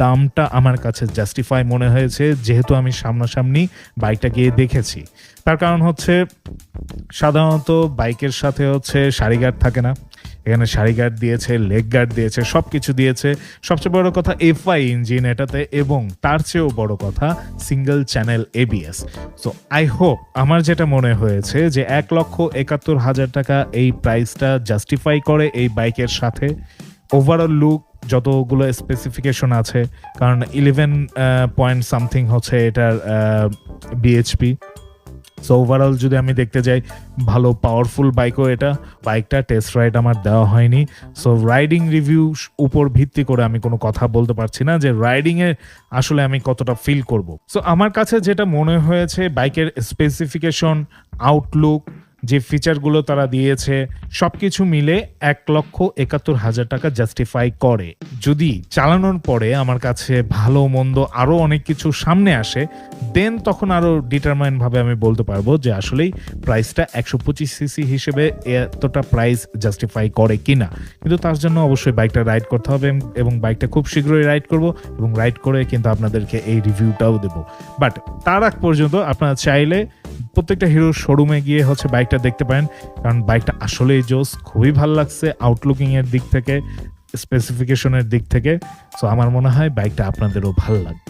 দামটা আমার কাছে জাস্টিফাই মনে হয়েছে, যেহেতু আমি সামনাসামনি বাইকটা গিয়ে দেখেছি। তার কারণ হচ্ছে, সাধারণত বাইকের সাথে হচ্ছে সারি গার্ড থাকে না। এখানে সারি গার্ড দিয়েছে লেগ গার্ড দিয়েছে সব কিছু দিয়েছে। সবচেয়ে বড় কথা এফআই ইঞ্জিন এটাতে এবং তার চেয়েও বড় কথা single channel ABS so I hope আমার যেটা মনে হয়েছে যে এক লক্ষ একাত্তর হাজার টাকা এই প্রাইসটা জাস্টিফাই করে এই বাইকের সাথে। ওভারঅল লুক যতগুলো স্পেসিফিকেশন আছে, কারণ ইলেভেন পয়েন্ট সামথিং হচ্ছে এটার বিএইচপি সো ওভারঅল যদি আমি দেখতে যাই, ভালো পাওয়ারফুল বাইকও এটা। বাইকটা টেস্ট রাইড আমার দেওয়া হয়নি। সো রাইডিং রিভিউ উপর ভিত্তি করে আমি কোনো কথা বলতে পারছি না যে রাইডিংয়ে আসলে আমি কতটা ফিল করব। সো আমার কাছে যেটা মনে হয়েছে বাইকের স্পেসিফিকেশন আউটলুক যে ফিচারগুলো তারা দিয়েছে, সবকিছু মিলে এক লক্ষ একাত্তর হাজার টাকা জাস্টিফাই করে। যদি চালানোর পরে আমার কাছে ভালো, মন্দ আরও অনেক কিছু সামনে আসে দেন তখন আরও ডিটারমাইন ভাবে আমি বলতে পারব যে আসলেই প্রাইসটা একশো পঁচিশ সিসি হিসেবে এতটা প্রাইস জাস্টিফাই করে কিনা। কিন্তু তার জন্য অবশ্যই বাইকটা রাইড করতে হবে এবং বাইকটা খুব শীঘ্রই রাইড করব এবং রাইড করে কিন্তু আপনাদেরকে এই রিভিউটাও দেবো। বাট তার আগ পর্যন্ত আপনারা চাইলে প্রত্যেকটা হিরোর শোরুমে গিয়ে হচ্ছে বাইকটা দেখতে পারেন। কারণ বাইকটা আসলেই জোস খুবই ভালো লাগছে আউটলুকিং এর দিক থেকে স্পেসিফিকেশনের দিক থেকে। সো আমার মনে হয় বাইকটা আপনাদেরও ভালো লাগবে।